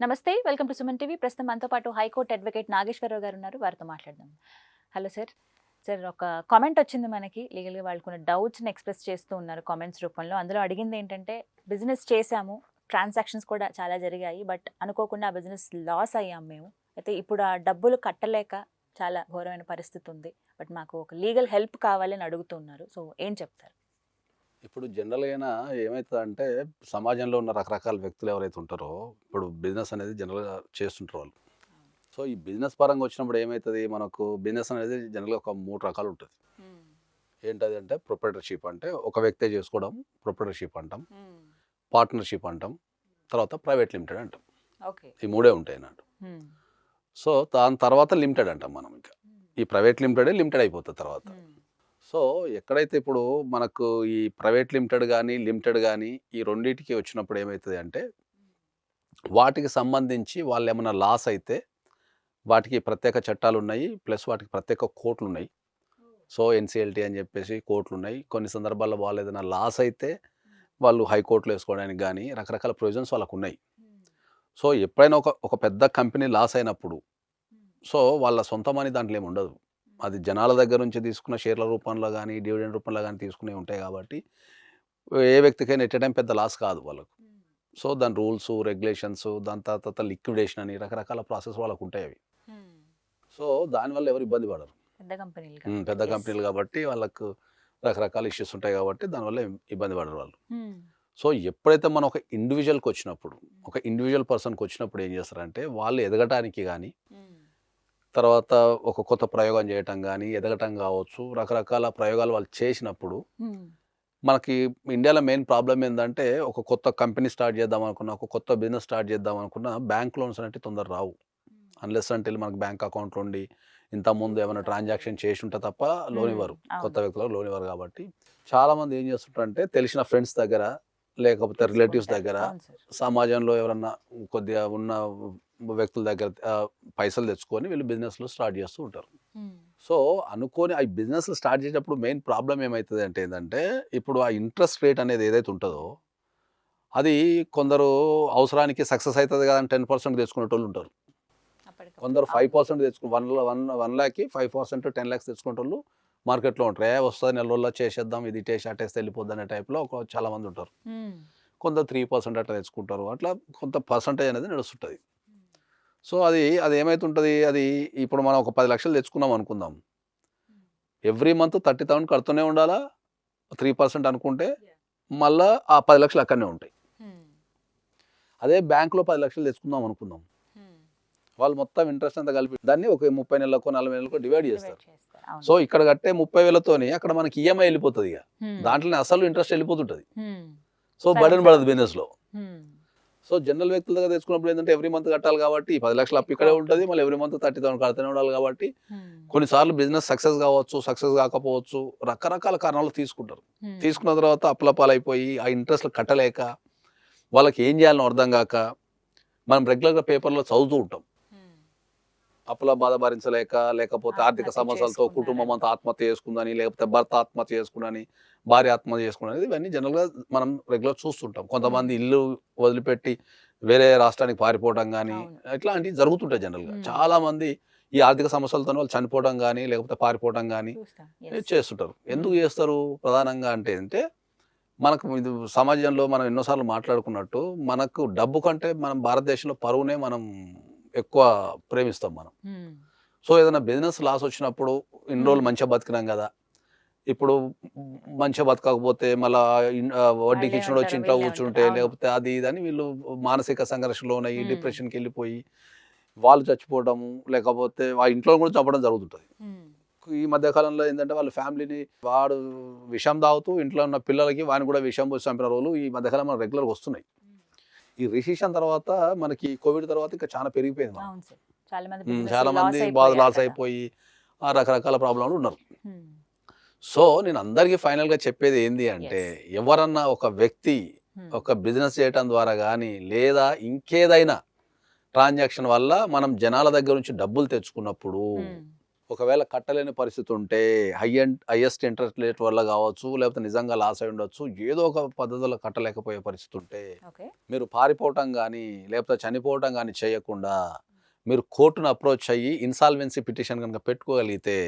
నమస్తే welcome to Suman TV. ప్రస్తుతం మనతో పాటు హైకోర్టు అడ్వకేట్ నాగేశ్వరరావు గారు ఉన్నారు. వారితో మాట్లాడదాం. Hello sir. సార్ ఒక కామెంట్ వచ్చింది మనకి. లీగల్గా వాళ్ళు కొన్ని డౌట్స్ని ఎక్స్ప్రెస్ చేస్తూ ఉన్నారు కామెంట్స్ రూపంలో. అందులో అడిగింది ఏంటంటే బిజినెస్ చేశాము ట్రాన్సాక్షన్స్ కూడా చాలా జరిగాయి బట్ అనుకోకుండా ఆ బిజినెస్ లాస్ అయ్యాం మేము. అయితే ఇప్పుడు ఆ డబ్బులు కట్టలేక చాలా ఘోరమైన పరిస్థితి ఉంది. బట్ మాకు ఒక లీగల్ హెల్ప్ కావాలని అడుగుతున్నారు సో ఏం చెప్తారు? ఇప్పుడు జనరల్గా ఏమవుతుందంటే సమాజంలో ఉన్న రకరకాల వ్యక్తులు ఎవరైతే ఉంటారో ఇప్పుడు బిజినెస్ అనేది జనరల్గా చేస్తుంటారు వాళ్ళు. సో ఈ బిజినెస్ పరంగా వచ్చినప్పుడు ఏమవుతుంది మనకు బిజినెస్ అనేది జనరల్గా ఒక మూడు రకాలు ఉంటుంది. ఏంటది అంటే ప్రొపరేటర్షిప్ అంటే ఒక వ్యక్తే చేసుకోవడం ప్రొపరేటర్షిప్ అంటాం. పార్ట్నర్షిప్ అంటాం. తర్వాత ప్రైవేట్ లిమిటెడ్ అంటాం. ఓకే. ఈ మూడే ఉంటాయి అన్నట్టు. సో దాని తర్వాత లిమిటెడ్ అంటాం మనం ఇంకా. ఈ ప్రైవేట్ లిమిటెడే లిమిటెడ్ అయిపోతుంది తర్వాత. సో ఎక్కడైతే ఇప్పుడు మనకు ఈ ప్రైవేట్ లిమిటెడ్ కానీ లిమిటెడ్ కానీ ఈ రెండింటికి వచ్చినప్పుడు ఏమవుతుంది అంటే వాటికి సంబంధించి వాళ్ళు ఏమైనా లాస్ అయితే వాటికి ప్రత్యేక చట్టాలు ఉన్నాయి ప్లస్ వాటికి ప్రత్యేక కోర్టులు ఉన్నాయి సో ఎన్సిఎల్టీ అని చెప్పేసి కోర్టులు ఉన్నాయి కొన్ని సందర్భాల్లో వాళ్ళు ఏదైనా లాస్ అయితే వాళ్ళు హైకోర్టులో వేసుకోవడానికి కానీ రకరకాల ప్రొవిజన్స్ వాళ్ళకు ఉన్నాయి సో ఎప్పుడైనా ఒక ఒక పెద్ద కంపెనీ లాస్ అయినప్పుడు సో వాళ్ళ సొంత మనీ దాంట్లో ఏమి ఉండదు. అది జనాల దగ్గర నుంచి తీసుకున్న షేర్ల రూపంలో కానీ డివిడెండ్ రూపంలో కానీ తీసుకునే ఉంటాయి కాబట్టి ఏ వ్యక్తికైనా ఎట్ టైం పెద్ద లాస్ కాదు వాళ్ళకు. సో దాని రూల్స్ రెగ్యులేషన్స్ దాని తర్వాత లిక్విడేషన్ అని రకరకాల ప్రాసెస్ వాళ్ళకు ఉంటాయి అవి. సో దానివల్ల ఎవరు ఇబ్బంది పడరు. పెద్ద కంపెనీలు ఉమ్, పెద్ద కంపెనీలు కాబట్టి వాళ్ళకు రకరకాల ఇష్యూస్ ఉంటాయి కాబట్టి దానివల్ల ఇబ్బంది పడరు వాళ్ళు. సో ఎప్పుడైతే మనం ఒక ఇండివిజువల్కి వచ్చినప్పుడు ఒక ఇండివిజువల్ పర్సన్కి వచ్చినప్పుడు ఏం చేస్తారంటే వాళ్ళు ఎదగటానికి కానీ తర్వాత ఒక కొత్త ప్రయోగం చేయటం కానీ ఎదగటం కావచ్చు. రకరకాల ప్రయోగాలు వాళ్ళు చేసినప్పుడు మనకి ఇండియాలో మెయిన్ ప్రాబ్లం ఏంటంటే ఒక కొత్త కంపెనీ స్టార్ట్ చేద్దాం అనుకున్నా ఒక కొత్త బిజినెస్ స్టార్ట్ చేద్దాం అనుకున్నా బ్యాంక్ లోన్స్ అనేవి తొందర రావు. అన్లెస్ అంటే మనకి బ్యాంక్ అకౌంట్ ఉండి ఇంత ముందు ఏమైనా ట్రాన్సాక్షన్ చేసి ఉంటే తప్ప లోన్ ఇవ్వరు. కొత్త వ్యక్తులకు లోన్ ఇవ్వరు కాబట్టి. చాలా మంది ఏం చేస్తుంటారంటే తెలిసిన ఫ్రెండ్స్ దగ్గర లేకపోతే రిలేటివ్స్ దగ్గర సమాజంలో ఎవరన్నా కొద్దిగా ఉన్న వ్యక్తుల దగ్గర పైసలు తెచ్చుకొని వీళ్ళు బిజినెస్లు స్టార్ట్ చేస్తూ ఉంటారు. సో అనుకోని ఆ బిజినెస్ స్టార్ట్ చేసేటప్పుడు మెయిన్ ప్రాబ్లం ఏమవుతుంది అంటే ఏంటంటే ఇప్పుడు ఆ ఇంట్రెస్ట్ రేట్ అనేది ఏదైతే ఉంటుందో అది కొందరు అవసరానికి సక్సెస్ అవుతుంది కదా అని టెన్ పర్సెంట్ తెచ్చుకునేటోళ్ళు ఉంటారు. కొందరు ఫైవ్ పర్సెంట్ తెచ్చుకు వన్ వన్ వన్ ల్యాక్కి ఫైవ్ పర్సెంట్ టెన్ ల్యాక్స్ తెచ్చుకునేటోళ్ళు మార్కెట్లో ఉంటారు. ఏ వస్తుంది నెల రోజుల్లో చేసేద్దాం ఇది టేస్ట్ అటేస్తే వెళ్ళిపోద్ది అనే టైప్లో ఒక చాలా మంది ఉంటారు. కొంత త్రీ పర్సెంట్ అట్లా తెచ్చుకుంటారు. అట్లా కొంత పర్సంటేజ్ అనేది నడుస్తుంటుంది. సో అది అది ఏమైతుంటుంది? అది ఇప్పుడు మనం ఒక పది లక్షలు తెచ్చుకున్నాం అనుకుందాం. ఎవ్రీ మంత్ థర్టీ థౌసండ్ కడుతూనే ఉండాలా? త్రీ పర్సెంట్ అనుకుంటే మళ్ళా ఆ పది లక్షలు అక్కడనే ఉంటాయి. అదే బ్యాంకులో పది లక్షలు తెచ్చుకుందాం అనుకుందాం. వాళ్ళు మొత్తం ఇంట్రెస్ట్ అంతా కలిపి దాన్ని ఒక ముప్పై నెలలకు నలభై నెలలకు డివైడ్ చేస్తారు. సో ఇక్కడ కట్టే ముప్పై వేలతోని అక్కడ మనకి ఈఎంఐ వెళ్ళిపోతుంది ఇక. దాంట్లోనే అసలు ఇంట్రెస్ట్ వెళ్ళిపోతుంటుంది. సో సరే. పడదు బిజినెస్లో. సో జనరల్ వ్యక్తుల దగ్గర తెచ్చుకున్నప్పుడు ఏంటంటే ఎవ్రీ మంత్ కట్టాలి కాబట్టి ఈ పది లక్షలు అప్పు ఇక్కడే ఉంటుంది మళ్ళీ ఎవ్రీ మంత్ థర్టీ థౌసండ్ కడుతూనే ఉండాలి కాబట్టి కొన్నిసార్లు బిజినెస్ సక్సెస్ కావచ్చు సక్సెస్ కాకపోవచ్చు రకరకాల కారణాలు తీసుకుంటారు. తీసుకున్న తర్వాత అప్పుల పాలైపోయి ఆ ఇంట్రెస్ట్లు కట్టలేక వాళ్ళకి ఏం చేయాలని అర్థం కాక మనం రెగ్యులర్గా పేపర్లో చదువుతూ ఉంటాం. అప్పుల బాధ భరించలేక లేకపోతే ఆర్థిక సమస్యలతో. కుటుంబం అంతా ఆత్మహత్య చేసుకుందని లేకపోతే భర్త ఆత్మహత్య చేసుకున్నని భార్య ఆత్మహత్య చేసుకున్నది ఇవన్నీ జనరల్గా మనం రెగ్యులర్ చూస్తుంటాం. కొంతమంది ఇల్లు వదిలిపెట్టి వేరే రాష్ట్రానికి పారిపోవడం కానీ. ఇట్లాంటివి జరుగుతుంటాయి జనరల్గా. చాలా మంది ఈ ఆర్థిక సమస్యలతో వాళ్ళు చనిపోవడం కానీ లేకపోతే పారిపోవడం కానీ చేస్తుంటారు. ఎందుకు చేస్తారు? ప్రధానంగా అంటే అంటే మనకు ఇది సమాజంలో మనం ఎన్నోసార్లు మాట్లాడుకున్నట్టు మనకు డబ్బు కంటే మనం భారతదేశంలో పరువునే మనం ఎక్కువ ప్రేమిస్తాం మనం. సో ఏదైనా బిజినెస్ లాస్ వచ్చినప్పుడు ఇన్ని రోజులు. మంచిగా బతికినాం కదా. ఇప్పుడు మంచిగా బతకకపోతే మళ్ళా వడ్డీకి వాళ్ళే ఇచ్చిన వచ్చి ఇంట్లో కూర్చుంటే. లేకపోతే అది ఇది అని వీళ్ళు మానసిక సంఘర్షణలో ఉన్నాయి Hmm. డిప్రెషన్కి వెళ్ళిపోయి వాళ్ళు చచ్చిపోవడము లేకపోతే ఆ ఇంట్లో కూడా చంపడం జరుగుతుంటుంది. ఈ మధ్య కాలంలో ఏంటంటే వాళ్ళ ఫ్యామిలీని వాడు విషం తాగుతూ ఇంట్లో ఉన్న పిల్లలకి వాడిని కూడా విషం పోసి చంపిన రోజులు ఈ మధ్యకాలం మన రెగ్యులర్గా వస్తున్నాయి. ఈ రిసిషన్ తర్వాత మనకి కోవిడ్ తర్వాత ఇంకా చాలా పెరిగిపోయింది చాలా మంది బాధ లాస్. అయిపోయి ఆ రకరకాల ప్రాబ్లంలు ఉన్నారు. సో నేను అందరికీ ఫైనల్గా చెప్పేది ఏంది అంటే ఎవరన్నా ఒక వ్యక్తి ఒక బిజినెస్ చేయటం ద్వారా కానీ లేదా ఇంకేదైనా ట్రాన్సాక్షన్ వల్ల మనం జనాల దగ్గర నుంచి డబ్బులు తెచ్చుకున్నప్పుడు ఒకవేళ కట్టలేని పరిస్థితి ఉంటే high and highest interest rate వల్ల కావచ్చు లేకపోతే నిజంగా లాస్ అయి ఉండొచ్చు ఏదో ఒక పద్ధతిలో కట్టలేకపోయే పరిస్థితి ఉంటే మీరు పారిపోవటం కానీ లేకపోతే చనిపోవటం కానీ చేయకుండా మీరు కోర్టును అప్రోచ్ అయ్యి ఇన్సాల్వెన్సీ పిటిషన్ కనుక పెట్టుకోగలిగితే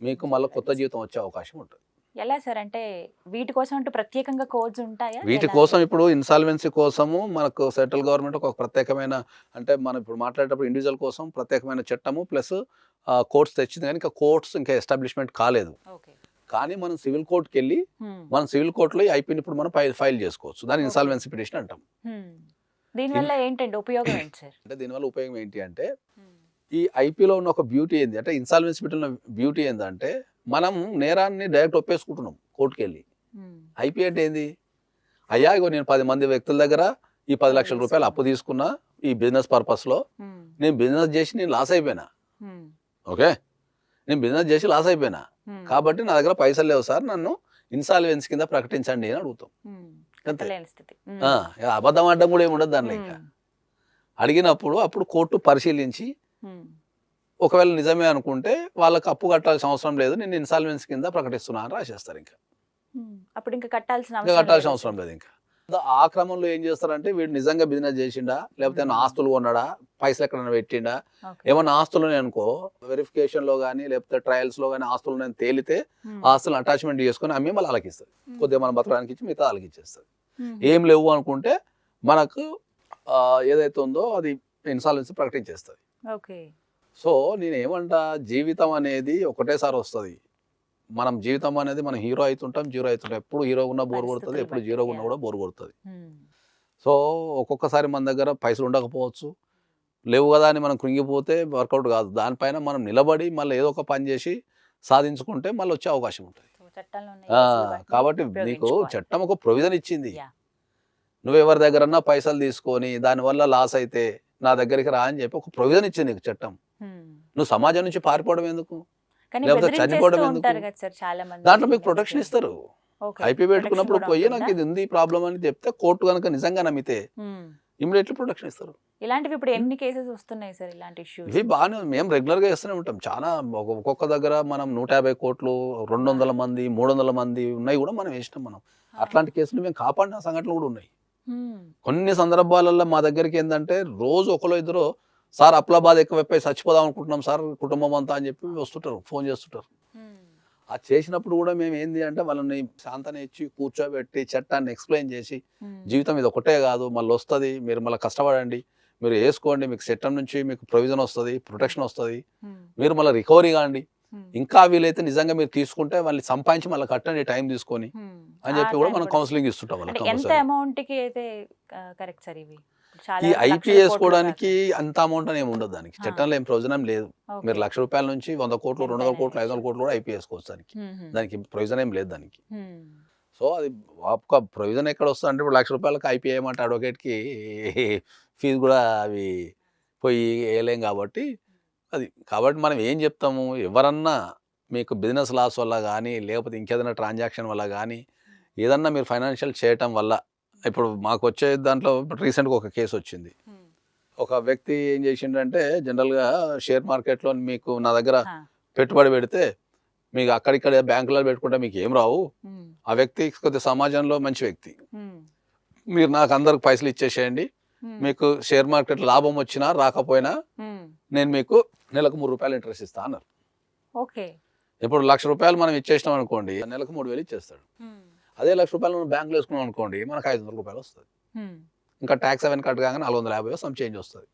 మీకు మళ్ళీ కొత్త జీవితం వచ్చే అవకాశం ఉంటుంది. ఎలా సార్? అంటే వీటి కోసం అంటూ ప్రత్యేకంగా కోడ్స్ ఉంటాయా? వీటి? కోసం ఇప్పుడు ఇన్సాల్వెన్సీ కోసము మనకు సెంట్రల్ గవర్నమెంట్ ఒక ప్రత్యేకమైన అంటే మనం ఇప్పుడు మాట్లాడేటప్పుడు ఇండివిజువల్ కోసం ప్రత్యేకమైన చట్టము ప్లస్ కోర్ట్స్ తెచ్చింది కానీ ఇంకా కోర్ట్స్ ఇంకా ఎస్టాబ్లిష్మెంట్ కాలేదు. కానీ మనం సివిల్ కోర్టుకి వెళ్ళి. మనం సివిల్ కోర్టులో ఈ ఐపీని ఇప్పుడు మనం ఫైల్ చేసుకోవచ్చు. Okay. ఇన్సాల్వెన్సీ పిటిషన్ అంటాం. దీనివల్ల ఏంటండి ఉపయోగం ఏంటి సార్? అంటే దీనివల్ల ఉపయోగం ఏంటి అంటే ఈ ఐపీలో ఉన్న ఒక బ్యూటీ ఏంది? అంటే ఇన్సాల్వెన్సీ పిటిషన్ బ్యూటీ ఏంటంటే మనం నేరాన్ని డైరెక్ట్ ఒప్పేసుకుంటున్నాం కోర్టుకి వెళ్ళి. ఐపీ అంటే ఏంది అయ్యా ఇగో నేను పది మంది వ్యక్తుల దగ్గర ఈ పది లక్షల రూపాయలు అప్పు తీసుకున్నా ఈ బిజినెస్ పర్పస్లో. నేను బిజినెస్ చేసి నేను లాస్ అయిపోయినా. ఓకే నేను బిజినెస్ చేసి లాస్ అయిపోయినా. కాబట్టి నా దగ్గర పైసలు లేవు సార్ నన్ను ఇన్సాల్వెన్స్ కింద ప్రకటించండి అని అడుగుతాం. అంతే అబద్ధం ఆడడం కూడా ఏమి ఉండదు దానిలో ఇంకా. అడిగినప్పుడు అప్పుడు కోర్టు పరిశీలించి. ఒకవేళ నిజమే అనుకుంటే వాళ్ళకి అప్పు కట్టాల్సిన అవసరం లేదు. నేను ఇన్సాల్వెన్స్ కింద ప్రకటిస్తున్నా అని రాసేస్తారు ఇంకా. అప్పుడు ఇంకా కట్టాల్సిన కట్టాల్సిన అవసరం లేదు ఇంకా. ఆ క్రమంలో ఏం చేస్తారంటే వీడు నిజంగా బిజినెస్ చేసిండా? లేకపోతే ఏమైనా ఆస్తులు కొన్నాడా? పైసలు ఎక్కడైనా పెట్టిండా? ఓకే. ఏమన్నా ఆస్తులు అనుకో వెరిఫికేషన్లో కానీ లేకపోతే ట్రయల్స్లో కానీ ఆస్తులు తేలితే ఆస్తులను అటాచ్మెంట్ చేసుకొని అమ్మి మళ్ళీ అలకిస్తుంది. కొద్దిగా మనం బతకడానికి ఇచ్చి మిగతా అలకిచ్చేస్తుంది హ్మ్. ఏం లేవు అనుకుంటే మనకు ఏదైతే ఉందో అది ఇన్సాల్వెన్సీ ప్రకటించేస్తుంది ఓకే. సో నేను ఏమంటా జీవితం అనేది ఒకటేసారి వస్తుంది మనం జీవితం అనేది మనం హీరో అవుతుంటాం జీరో అవుతుంటాం ఎప్పుడు హీరో ఉన్నా బోర్ కొడుతుంది ఎప్పుడు జీరో ఉన్నా. కూడా బోర్ కొడుతుంది. సో ఒక్కొక్కసారి మన దగ్గర పైసలు ఉండకపోవచ్చు లేవు కదా అని మనం కృంగిపోతే వర్కౌట్ కాదు దానిపైన మనం నిలబడి మళ్ళీ ఏదో ఒక పని చేసి సాధించుకుంటే మళ్ళీ వచ్చే అవకాశం ఉంటుంది కాబట్టి నీకు. చట్టం ఒక ప్రొవిజన్ ఇచ్చింది Yeah. నువ్వు ఎవరి దగ్గరన్నా పైసలు తీసుకొని దానివల్ల లాస్ అయితే నా దగ్గరికి రా అని చెప్పి ఒక ప్రొవిజన్ ఇచ్చింది నీకు చట్టం. నువ్వు సమాజం నుంచి పారిపోవడం ఎందుకు? లేకపోతే చనిపోవడం ఎందుకు? దాంట్లో మీకు ప్రొటెక్షన్ ఇస్తారు. ఐపీ పెట్టుకున్నప్పుడు పోయి నాకు? ఇది ఉంది ప్రాబ్లం అని చెప్తే కోర్టు కనుక నిజంగా నమ్మితే. ఇమీడియట్లీ ప్రొటెక్షన్ ఇస్తారు. ఇలాంటివి ఇప్పుడు ఎన్ని కేసెస్ వస్తున్నాయి సార్ ఇలాంటి ఇష్యూస్ ఇవి బాగానే మేము రెగ్యులర్గా చేస్తూనే ఉంటాం. చాలా ఒక- ఒక్కొక్క దగ్గర మనం నూట యాభై కోట్లు రెండు వందల మంది మూడు వందల మంది ఉన్నాయి కూడా మనం వేసినాం మనం. అట్లాంటి కేసులు మేము కాపాడిన సంఘటనలు కూడా ఉన్నాయి. కొన్ని సందర్భాలలో మా దగ్గరికి ఏంటంటే రోజు ఒకరు ఇద్దరు సార్ అప్లా బాధ ఎక్కువైపోయి చచ్చిపోదాం అనుకుంటున్నాం సార్ కుటుంబం అంతా అని చెప్పి వస్తుంటారు ఫోన్ చేస్తుంటారు. అది చేసినప్పుడు కూడా మేము ఏంది అంటే వాళ్ళని శాంతన ఇచ్చి కూర్చోబెట్టి చట్టాన్ని ఎక్స్ప్లెయిన్ చేసి జీవితం ఇది ఒకటే కాదు మళ్ళీ వస్తుంది మీరు మళ్ళీ కష్టపడండి మీరు వేసుకోండి మీకు చట్టం నుంచి మీకు ప్రొవిజన్ వస్తుంది ప్రొటెక్షన్ వస్తుంది మీరు మళ్ళీ రికవరీ కాండి. ఇంకా వీలైతే నిజంగా మీరు తీసుకుంటే వాళ్ళని సంపాదించి మళ్ళీ కట్టండి టైం తీసుకొని. అని చెప్పి కూడా మనం కౌన్సిలింగ్ ఇస్తుంటాం వాళ్ళకి ఎంత. అమౌంట్కి అయితే కరెక్ట్ సార్ ఇవి ఈ ఐపీ కోట్లు వేసుకోవడానికి అంత అమౌంట్ అని ఏమి ఉండదు దానికి. చట్టంలో ఏం ప్రయోజనం లేదు. మీరు. లక్ష రూపాయల నుంచి వంద కోట్లు రెండు వందల కోట్లు ఐదు వందల. కోట్లు కూడా ఐపీ వేసుకోవచ్చు దానికి. దానికి ప్రయోజనం ఏం లేదు దానికి. సో అది ఒక ప్రొవిజన్ ఎక్కడ వస్తుంది అంటే ఇప్పుడు లక్ష రూపాయలకి ఐపీ వేయమంటే అడ్వకేట్కి ఫీజు కూడా అవి పోయి వేయలేం కాబట్టి అది కాబట్టి మనం ఏం చెప్తాము ఎవరన్నా మీకు బిజినెస్ లాస్ వల్ల కానీ లేకపోతే ఇంకేదైనా ట్రాన్సాక్షన్ వల్ల కానీ ఏదన్నా మీరు ఫైనాన్షియల్ చేయటం వల్ల ఇప్పుడు మాకు వచ్చే దాంట్లో రీసెంట్గా ఒక కేసు వచ్చింది. ఒక వ్యక్తి ఏం చేసిండంటే జనరల్గా షేర్ మార్కెట్లో మీకు నా దగ్గర. పెట్టుబడి పెడితే మీకు అక్కడిక్కడ బ్యాంకులో పెట్టుకుంటే మీకు ఏం రావు. ఆ వ్యక్తి కొద్ది సమాజంలో మంచి వ్యక్తి. మీరు నాకు అందరికి పైసలు ఇచ్చేసేయండి. మీకు షేర్ మార్కెట్ లాభం వచ్చినా రాకపోయినా. నేను మీకు నెలకు మూడు రూపాయలు ఇంట్రెస్ట్ ఇస్తా అన్నారు ఇప్పుడు లక్ష రూపాయలు మనం ఇచ్చేసినాం అనుకోండి నెలకు మూడు వేలు ఇచ్చేస్తాడు. అదే లక్ష రూపాయలు మనం బ్యాంకులో వేసుకున్నాం అనుకోండి మనకు ఐదు వందల రూపాయలు వస్తుంది. ఇంకా ట్యాక్స్ అవన్నీ కట్ కాగానే నాలుగు వందల యాభై సమ్ చేంజ్ వస్తుంది.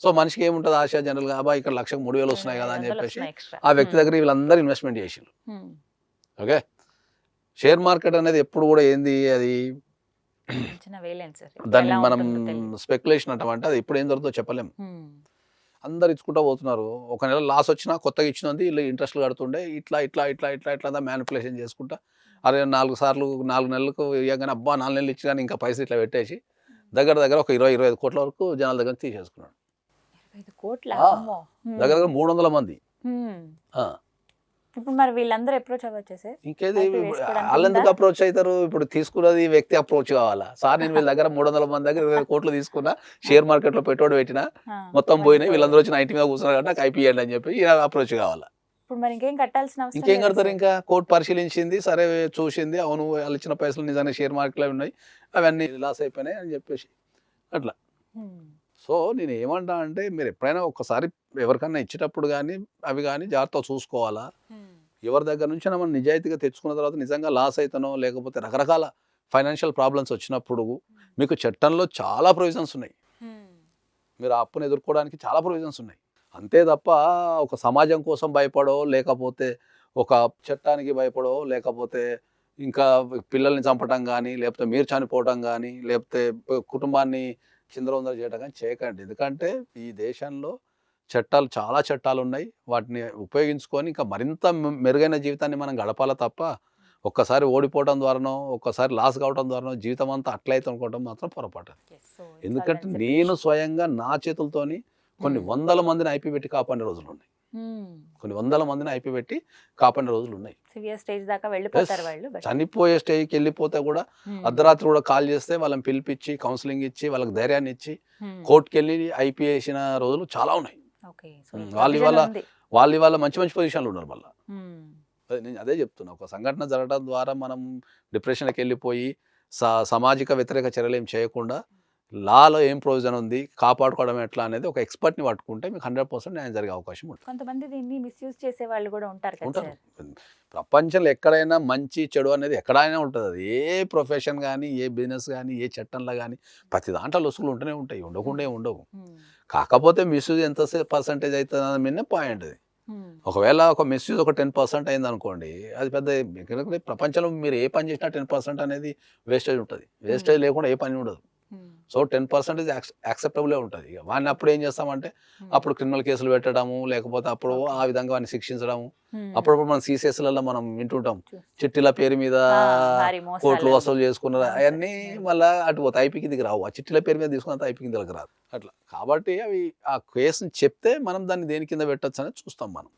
సో మనిషికి ఏముంటుంది ఆశ జనరల్గా అబ్బా ఇక్కడ లక్షకు మూడు వేలు వస్తున్నాయి కదా అని చెప్పేసి. ఆ వ్యక్తి. దగ్గర వీళ్ళందరూ ఇన్వెస్ట్మెంట్ చేసిండ్రు. ఓకే షేర్ మార్కెట్ అనేది ఎప్పుడు కూడా ఏంది అది దాన్ని మనం. స్పెక్యులేషన్ అంటామంటే అది ఎప్పుడు ఏం జరుగుతుందో చెప్పలేం హ్మ్. అందరు ఇచ్చుకుంటా పోతున్నారు ఒక నెల లాస్ వచ్చినా కొత్తగా ఇచ్చినది వీళ్ళు ఇంట్రెస్ట్లు కడుతుండే ఇట్లా ఇట్లా ఇట్లా ఇట్లా ఇట్లా మ్యానిపులేషన్ చేసుకుంటా అరే నాలుగు సార్లు నాలుగు నెలలకు ఇవ్వగానే అబ్బా నాలుగు నెలలు ఇచ్చినా ఇంకా పైసలు ఇట్లా పెట్టేసి దగ్గర దగ్గర ఒక ఇరవై ఇరవై ఐదు కోట్ల వరకు జనాల దగ్గర తీసేసుకున్నాడు. దగ్గర దగ్గర మూడు వందల మంది. ఇప్పుడు మరి వీళ్ళందరూ అప్రోచ్ ఇంకేది అయితే వేసుకోవడానికి వాళ్ళు ఎందుకు ఉందా? అప్రోచ్ అవుతారు? ఇప్పుడు తీసుకున్నది వ్యక్తి అప్రోచ్ కావాలా? సార్ నేను వీళ్ళ దగ్గర మూడు వందల మంది దగ్గర ఇరవై కోట్లు తీసుకున్నా షేర్ మార్కెట్లో పెట్టుబడి పెట్టినా మొత్తం పోయినాయి వీళ్ళందరూ వచ్చి నైట్ మీద కూర్చున్నారు కాబట్టి నాకు ఐపీఎల్ అని చెప్పి అప్రోచ్ కావాలా? ఇప్పుడు మరి ఇంకేం కట్టాల్సిన అవసరం ఇంకేం కడతారు. ఇంకా కోర్టు పరిశీలించింది సరే చూసింది అవును వాళ్ళు ఇచ్చిన పైసలు నిజంగా షేర్ మార్కెట్లో ఉన్నాయి అవన్నీ లాస్ అయిపోయినాయి అని చెప్పేసి అట్లా. సో నేను ఏమంటా అంటే మీరు ఎప్పుడైనా ఒక్కసారి ఎవరికన్నా ఇచ్చేటప్పుడు కానీ అవి కానీ జాగ్రత్తగా చూసుకోవాలా. ఎవరి దగ్గర నుంచి మనం నిజాయితీగా తెచ్చుకున్న తర్వాత నిజంగా లాస్ అవుతానో లేకపోతే రకరకాల ఫైనాన్షియల్ ప్రాబ్లమ్స్ వచ్చినప్పుడు మీకు చట్టంలో చాలా ప్రొవిజన్స్ ఉన్నాయి. మీరు ఆ అప్పును ఎదుర్కోవడానికి చాలా ప్రొవిజన్స్ ఉన్నాయి అంతే తప్ప ఒక సమాజం కోసం భయపడో లేకపోతే ఒక చట్టానికి భయపడో లేకపోతే ఇంకా పిల్లల్ని చంపటం కానీ లేకపోతే మీరు చనిపోవటం కానీ లేకపోతే కుటుంబాన్ని చిందరవందర చేయడం కానీ చేయకండి. ఎందుకంటే ఈ దేశంలో చట్టాలు చాలా చట్టాలు ఉన్నాయి వాటిని ఉపయోగించుకొని ఇంకా మరింత మెరుగైన జీవితాన్ని మనం గడపాల తప్ప ఒక్కసారి ఓడిపోవడం ద్వారానో ఒక్కసారి లాస్ కావడం ద్వారానో జీవితం అంతా అట్లయితే అనుకోవడం మాత్రం పొరపాటు ఎందుకంటే నేను స్వయంగా నా చేతులతోని కొన్ని. వందల మందిని ఐపీ పెట్టి కాపాడిన రోజులు ఉన్నాయి. కొన్ని వందల మందిని ఐపీ పెట్టి కాపాడిన రోజులు ఉన్నాయి స్టేజ్ దాకా వెళ్ళిపోతారు Yes. వాళ్ళు but- చనిపోయే స్టేజ్కి వెళ్ళిపోతే కూడా. అర్ధరాత్రి కూడా కాల్ చేస్తే వాళ్ళని పిలిపించి కౌన్సిలింగ్ ఇచ్చి వాళ్ళకి ధైర్యాన్ని ఇచ్చి. కోర్టుకి వెళ్ళి ఐపీ వేసిన రోజులు చాలా ఉన్నాయి వాళ్ళు ఇవాళ-. వాళ్ళు ఇవాళ మంచి మంచి పొజిషన్లో ఉన్నారు మళ్ళీ నేను అదే చెప్తున్నా ఒక సంఘటన జరగడం ద్వారా మనం డిప్రెషన్కి వెళ్ళిపోయి సా సామాజిక వ్యతిరేక చర్యలు ఏం చేయకుండా లాలో ఏం ప్రొవిజన్ ఉంది? కాపాడుకోవడం ఎట్లా అనేది ఒక ఎక్స్పర్ట్ని పట్టుకుంటే మీకు హండ్రెడ్ పర్సెంట్ న్యాయం జరిగే అవకాశం ఉంటుంది. కొంతమంది దీన్ని మిస్యూజ్ చేసే వాళ్ళు కూడా ఉంటారు ఉంటారు. ప్రపంచంలో ఎక్కడైనా మంచి చెడు అనేది ఎక్కడైనా ఉంటుంది. అది ఏ ప్రొఫెషన్ కానీ ఏ బిజినెస్ కానీ ఏ చట్టంలో కానీ ప్రతి దాంట్లో లొసుగులు ఉంటూనే ఉంటాయి. ఉండకుండా ఉండవు. కాకపోతే మిస్యూజ్ ఎంత పర్సంటేజ్ అవుతుంది అన్నది మీద పాయింట్ అది. ఒకవేళ ఒక మిస్యూజ్ ఒక టెన్ పర్సెంట్ అయింది అనుకోండి అది పెద్ద ప్రపంచంలో మీరు ఏ పని చేసినా టెన్ పర్సెంట్ అనేది వేస్టేజ్ ఉంటుంది. వేస్టేజ్ లేకుండా ఏ పని ఉండదు. సో టెన్ పర్సెంటేజ్ యాక్సెప్టబులే ఉంటుంది ఇక వాడిని అప్పుడు ఏం చేస్తామంటే హ్మ్. అప్పుడు క్రిమినల్ కేసులు పెట్టడము లేకపోతే అప్పుడు ఆ విధంగా వాడిని శిక్షించడము హ్మ్. అప్పుడప్పుడు మనం సీసీఎస్లలో మనం వింటుంటాం చిట్టీల పేరు మీద కోట్లు. వసూలు చేసుకున్నారు. అవన్నీ మళ్ళీ అటు పోతే ఐపీ కిందకి రావు ఆ చిట్టీల పేరు మీద తీసుకున్నంత ఐపీ కిందకి రాదు అట్లా కాబట్టి అవి ఆ కేసుని చెప్తే మనం దాన్ని దేని కింద పెట్టచ్చు అనేది చూస్తాం మనం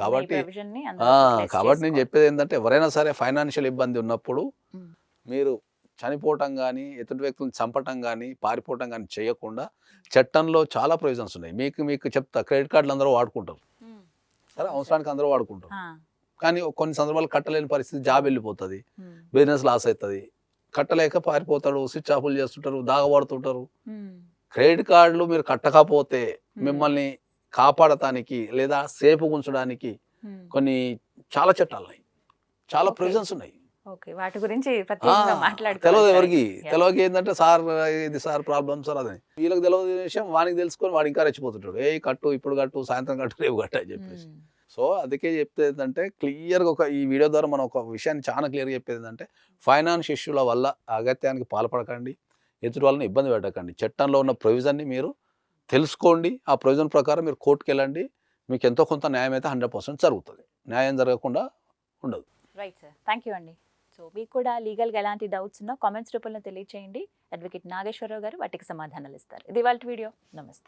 కాబట్టి- కాబట్టి నేను. చెప్పేది ఏంటంటే ఎవరైనా సరే ఫైనాన్షియల్ ఇబ్బంది ఉన్నప్పుడు Hmm. మీరు చనిపోవటం కానీ ఎదుటి వ్యక్తులను చంపటం కానీ పారిపోవటం కానీ చేయకుండా చట్టంలో చాలా ప్రొవిజన్స్ ఉన్నాయి మీకు మీకు చెప్తా క్రెడిట్ కార్డులు అందరూ వాడుకుంటారు. సరే అవసరానికి అందరూ వాడుకుంటారు. కానీ కొన్ని సందర్భాలు కట్టలేని పరిస్థితి జాబ్ వెళ్ళిపోతుంది. బిజినెస్ లాస్ అవుతుంది కట్టలేక పారిపోతాడు స్విచ్ ఆఫ్లు చేస్తుంటారు దాగబడుతుంటారు. క్రెడిట్ కార్డులు మీరు కట్టకపోతే. మిమ్మల్ని కాపాడటానికి లేదా సేఫ్ ఉంచడానికి. కొన్ని చాలా చట్టాలు ఉన్నాయి చాలా. ప్రొవిజన్స్ ఉన్నాయి ఓకే. వాటి గురించి తెలియదు. ఎవరికి. తెలియక ఏంటంటే సార్ ఇది సార్ ప్రాబ్లం సార్ అదని. వీళ్ళకి తెలియదు విషయం వానికి తెలుసుకొని వాడు ఇంకా రెచ్చిపోతుంటాడు. ఏ కట్టు ఇప్పుడు కట్టు సాయంత్రం కట్టు రేపు కట్టు అని చెప్పేసి. సో అందుకే చెప్తే ఏంటంటే క్లియర్గా ఒక ఈ వీడియో ద్వారా మనం ఒక విషయాన్ని చాలా క్లియర్గా చెప్పేది ఏంటంటే ఫైనాన్స్ ఇష్యూల వల్ల అగత్యానికి పాల్పడకండి. ఎదుటి వాళ్ళని ఇబ్బంది పెట్టకండి. చట్టంలో ఉన్న ప్రొవిజన్ని మీరు తెలుసుకోండి. ఆ ప్రొవిజన్ ప్రకారం మీరు కోర్టుకు వెళ్ళండి. మీకు ఎంతో కొంత న్యాయం అయితే హండ్రెడ్ పర్సెంట్ జరుగుతుంది. న్యాయం జరగకుండా ఉండదు. రైట్ సార్ థ్యాంక్ యూ అండి. సో మీకు కూడా లీగల్గా ఎలాంటి డౌట్స్ ఉన్నా కామెంట్స్ రూపంలో తెలియచేయండి. అడ్వకేట్ నాగేశ్వరరావు గారు వాటికి సమాధానాలు ఇస్తారు. ఇది వాళ్ళ వీడియో. నమస్తే.